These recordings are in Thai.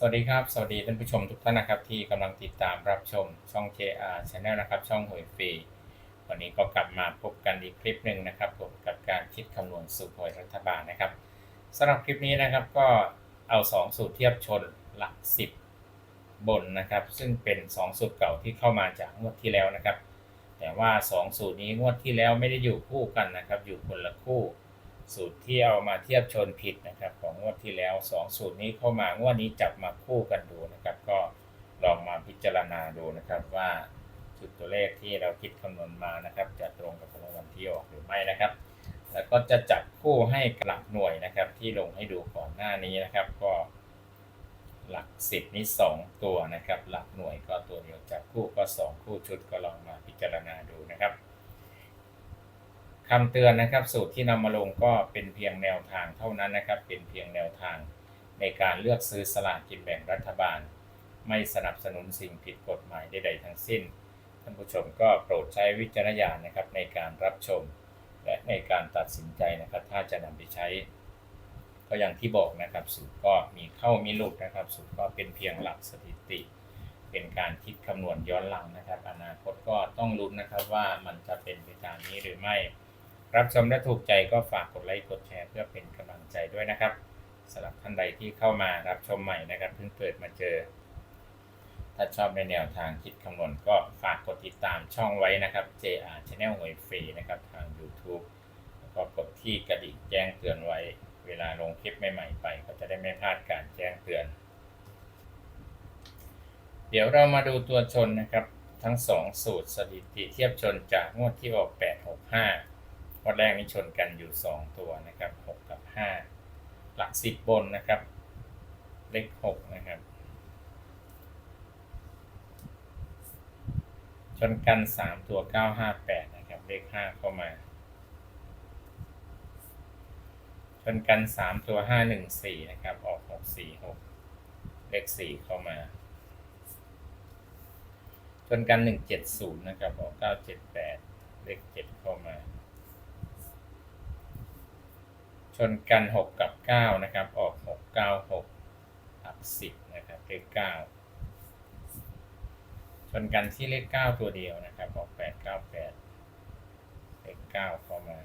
สวัสดีครับ สวัสดีท่านผู้ชมทุกท่านนะครับ ที่กำลังติดตามรับชมช่อง JR Channel นะครับ ช่องหวยฟรี วันนี้ก็กลับมาพบกันอีกคลิปหนึ่งนะครับผมกับการคิดคำนวณสูตรหวยรัฐบาลนะครับสำหรับคลิปนี้นะครับก็เอา 2 สูตรเทียบชนหลัก 10 บนนะครับ ซึ่งเป็น 2 สูตรเก่าที่เข้ามาจากงวดที่แล้วนะครับ แต่ว่า 2 สูตรนี้งวดที่แล้วไม่ได้อยู่คู่กันนะครับ อยู่คนละคู่ สูตรที่เอามาเทียบชนผิดนะครับ ของงวดที่แล้ว 2 สูตรนี้เข้ามางวดนี้จับมาคู่กันดูนะครับ ก็ลองมาพิจารณาดูนะครับว่าจุดตัวเลขที่เราคิดคำนวณมานะครับ จะตรงกับรางวัลที่ออกหรือไม่นะครับ แล้วก็จะจับคู่ให้กลักหน่วยนะครับ ที่ลงให้ดูก่อนหน้านี้นะครับ ก็หลักสิบนี้สองตัวนะครับ หลักหน่วยก็ตัวเดียวจับคู่ก็สองคู่ชุดก็ลองมาพิจารณาดูนะครับ คำเตือนนะครับ สูตรที่นำมาลงก็เป็นเพียงแนวทางเท่านั้นนะครับ เป็นเพียงแนวทางในการเลือกซื้อสลากกินแบ่งรัฐบาล ไม่สนับสนุนสิ่งผิดกฎหมายใดๆทั้งสิ้น ท่านผู้ชมก็โปรดใช้วิจารณญาณนะครับในการรับชม และในการตัดสินใจนะครับ ถ้าจะนำไปใช้ ก็อย่างที่บอกนะครับ สูตรก็มีเข้ามีหลุดนะครับ สูตรก็เป็นเพียงหลักสถิติ เป็นการคิดคำนวณย้อนหลังนะครับ อนาคตก็ต้องลุ้นนะครับว่ามันจะเป็นไปตามนี้หรือไม่ รับชมและถูกใจก็ฝากกดไลค์กดแชร์เพื่อเป็นกำลังใจด้วยนะครับสำหรับท่านใดที่เข้ามารับชมใหม่นะครับเพิ่งเปิดมาเจอ ถ้าชอบในแนวทางคิดคำนวณก็ฝากกดติดตามช่องไว้นะครับ JR Channel หวยฟรีนะครับทาง YouTube แล้วก็กดที่กระดิ่งแจ้งเตือนไว้ เวลาลงคลิปใหม่ๆไป ก็จะได้ไม่พลาดการแจ้งเตือน เดี๋ยวเรามาดูตัวชนนะครับ ทั้ง 2 สูตรสถิติเทียบชนจากงวดที่ออก865 วดแรกนี้ชนกันอยู่ 2 ตัวนะครับ 6 กับ 5 หลัก 10 บนนะครับ เลข 6 นะครับ ชนกัน 3 ตัว 958 นะครับ เลข 5 เข้ามา ชนกัน 3 ตัว 514 นะครับ ออก 646 เลข 4 เข้ามา ชนกัน 170 นะครับ ออก 978 เลข 7 เข้ามา ชนกัน 6 กับ 9 นะครับ ออก 696หลัก10 นะครับเลข9ชนกันที่เลข 9 ตัวเดียวนะครับ ออก 898 เลข 9 เข้ามา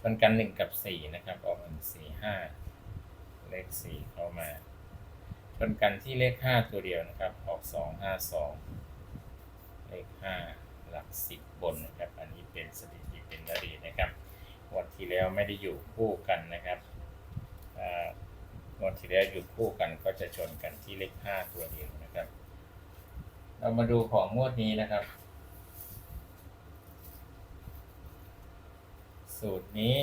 ชนกัน 1 กับ 4 นะครับ ออก 145 เลข 4 เข้ามา ชนกันที่เลข 5 ตัวเดียวนะครับ ออก 252 เลข 5 หลัก 10 บนนะครับ อันนี้เป็นสถิติเป็นดีนะครับ วันที่แล้วไม่ได้อยู่คู่กันนะครับอ่างวดที่แล้วอยู่คู่กันก็จะชนกันที่เลข5ตัวเดียวนะครับ เรามาดูของงวดนี้นะครับ สูตรนี้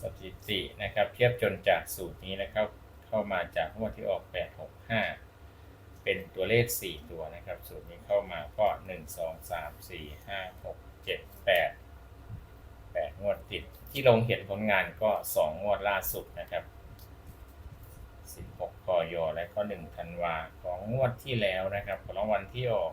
สถิตินะครับ เทียบจนจากสูตรนี้นะครับ เข้ามาจากงวดที่ออก 865 เป็นตัวเลข 4 ตัวนะครับสูตรนี้เข้ามาก็ 1 2 3 4 5 6 7 8 8 งวดติด ที่ลงเห็นผลงานก็ 2 งวดล่าสุดนะครับ 16กอยและก็ 1 ธันวาของงวดที่แล้วนะครับของรางวัลที่ออก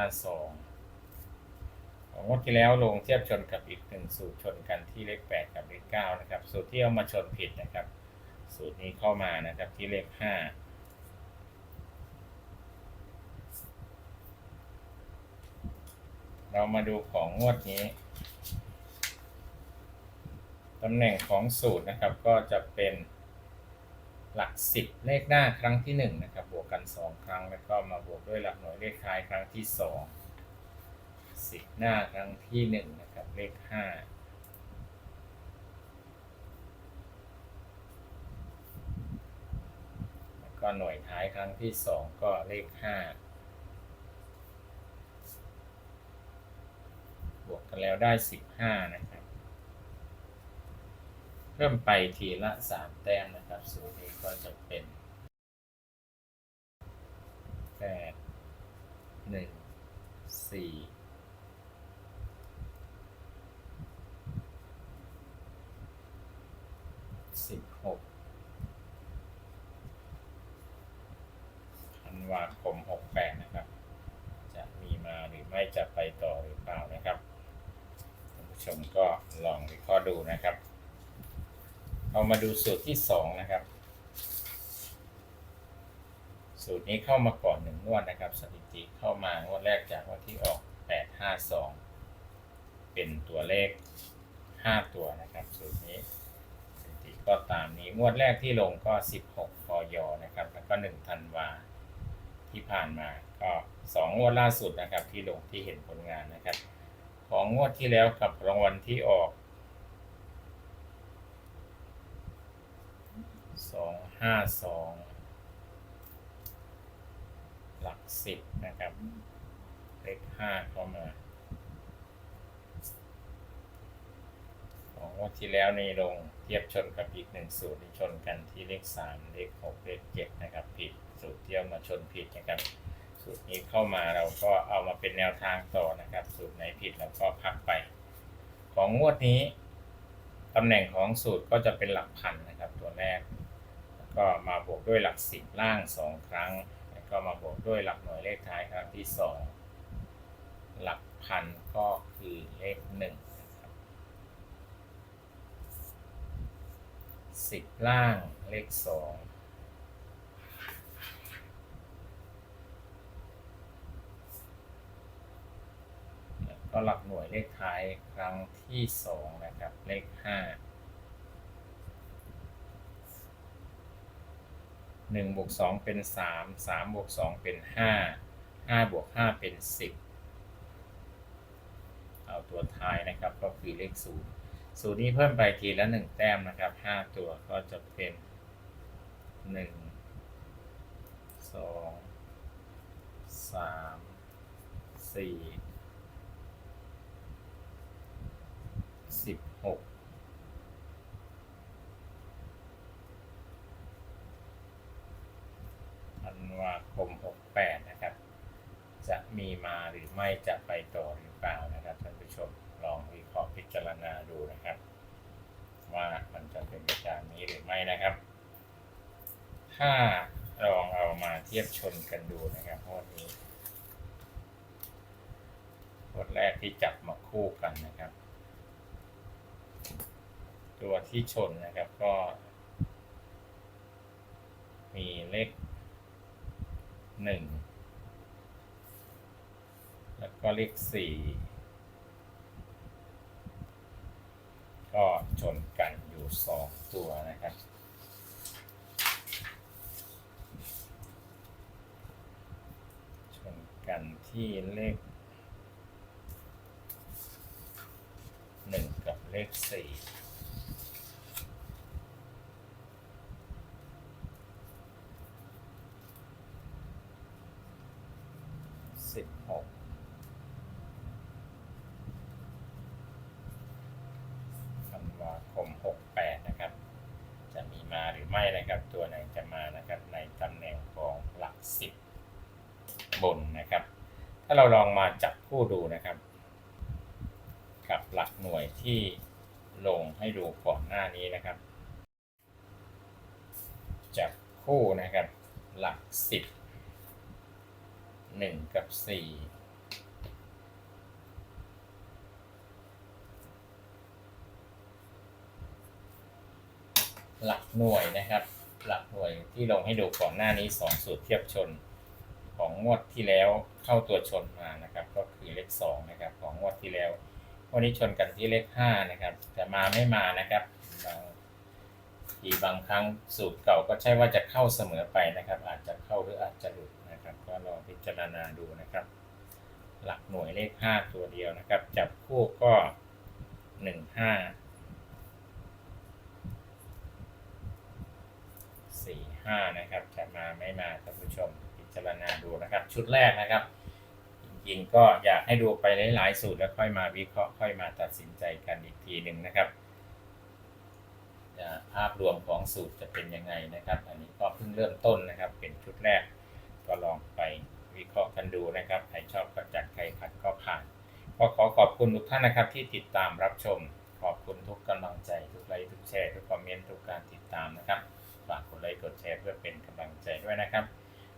252ของงวดที่แล้วลงเทียบชนกับอีกหนึ่งสูตรชนกันที่เลข 8 กับเลข9นะครับ สูตรที่เอามาชนผิดนะครับ สูตรนี้เข้ามานะครับที่เลขห้าเรามาดูของงวดนี้ตำแหน่งของสูตรนะครับก็จะเป็นหลัก 10 เลขหน้าครั้งที่1นะครับบวกกัน 2 ครั้งแล้วก็มาบวกด้วยหลักหน่วยเลขท้ายครั้งที่ 2 10 หน้าครั้งที่1นะครับเลข 5 ก็หน่วยท้ายครั้งที่สองก็เลขห้าบวกกันแล้วได้สิบห้านะครับ เพิ่มไปทีละสามแต้มนะครับสูตรนี้ก็จะเป็นแปดหนึ่งสี่สิบหกธันวาค มหกแปดนะครับ จะมีมาหรือไม่จะไปต่อหรือเปล่านะครับท่านผู้ชมก็ลองวิเคราะห์ดูนะครับ เอามาดูสูตรที่สองนะครับ สูตรนี้เข้ามาก่อนหนึ่งงวดนะครับ สถิติเข้ามางวดแรกจากวันที่ออก 852 เป็นตัวเลข 5 ตัวนะครับ สูตรนี้สถิติก็ตามนี้งวดแรกที่ลงก็ 16 พย นะครับ แล้วก็ 1 ธันวา ที่ผ่านมา ก็2งงวดล่าสุดนะครับที่ลงที่เห็นผลงานนะครับ ของงวดที่แล้วกับรางวัลที่ออกสองห้าสองหลักสิบนะครับเลขห้าเข้ามาของงวดที่แล้วนี่ลง ทียบชนกับอีกหนึ่งสูตรที่ชนกันที่เลขสามเลขหกเลขเจ็ดนะครับ ผิดสูตรเที่ยวมาชนผิดนะครับ สูตรนี้เข้ามาเราก็เอามาเป็นแนวทางต่อนะครับ สูตรไหนผิดเราก็พักไป ของงวดนี้ตำแหน่งของสูตรก็จะเป็นหลักพันนะครับ ตัวแรกก็มาบวกด้วยหลักสิบล่างสองครั้ง แล้วก็มาบวกด้วยหลักหน่วยเลขท้ายครั้งที่สองหลักพันก็คือเลขหนึ่งนะครับ สิบล่างเลขสองแล้วก็หลักหน่วยเลขท้ายครั้งที่สองนะครับ เลขห้าหนึ่งบวกสองเป็นสามสามบวกสองเป็นห้าห้าบวกห้าเป็นสิบเอาตัวท้ายนะครับก็คือเลขศูนย์ ศูนย์นี้เพิ่มไปทีละหนึ่งแต้มนะครับห้าตัวก็จะเป็นหนึ่งสองสามสี่สิบหกธันวาคม68นะครับ จะมีมาหรือไม่จะไปต่อหรือเปล่านะครับท่านผู้ชม ลองวิเคราะห์พิจารณาดูนะครับ ว่ามันจะเป็นไปตามนี้หรือไม่นะครับ ถ้าลองเอามาเทียบชนกันดูนะครับงวดนี้งวดแรกที่จับมาคู่กันนะครับ ตัวที่ชนนะครับก็ มีเลขหนึ่งแล้วก็เลขสี่ ก็ชนกันอยู่สองตัวนะครับชนกันที่เลขหนึ่งกับเลขสี่สิบหกธันวาคมหกแปดนะครับ จะมีมาหรือไม่นะครับ ตัวไหนจะมานะครับ ในตำแหน่งของหลักสิบบ นะครับ ถ้าเราลองมาจับคู่ดูนะครับ กับหลักหน่วยที่ลงให้ดูก่อนหน้านี้นะครับ จับคู่นะครับ หลักสิบหนึ่งกับสี่หลักหน่วยนะครับ หลักหน่วยที่ลงให้ดูก่อนหน้านี้สองสูตรเทียบชน ของงวดที่แล้วเข้าตัวชนมานะครับ ก็คือเลขสองนะครับของงวดที่แล้ววันนี้ชนกันที่เลขห้านะครับจะมาไม่มานะครับบางทีบางครั้งสูตรเก่าก็ใช่ว่าจะเข้าเสมอไปนะครับ อาจจะเข้าหรืออาจจะหลุดนะครับ ก็ลองพิจารณาดูนะครับ หลักหน่วยเลขห้าตัวเดียวนะครับ จับคู่ก็หนึ่งห้าสี่ห้านะครับจะมาไม่มาท่านผู้ชม จารณาดูนะครับ ชุดแรกนะครับ จริงๆก็อยากให้ดูไปหลายๆสูตรแล้วค่อยมาวิเคราะห์ค่อยมาตัดสินใจกันอีกทีหนึ่งนะครับภาพรวมของสูตรจะเป็นยังไงนะครับ อันนี้ก็เพิ่งเริ่มต้นนะครับ เป็นชุดแรกก็ลองไปวิเคราะห์กันดูนะครับ ใครชอบก็จัดใครขัดก็ผ่านก็ขอขอบคุณทุกท่านนะครับที่ติดตามรับชม ขอบคุณทุกกำลังใจทุกไลค์ทุกแชร์ทุกคอมเมนต์ทุกการติดตามนะครับฝากกดไลค์กดแชร์เพื่อเป็นกำลังใจด้วยนะครับ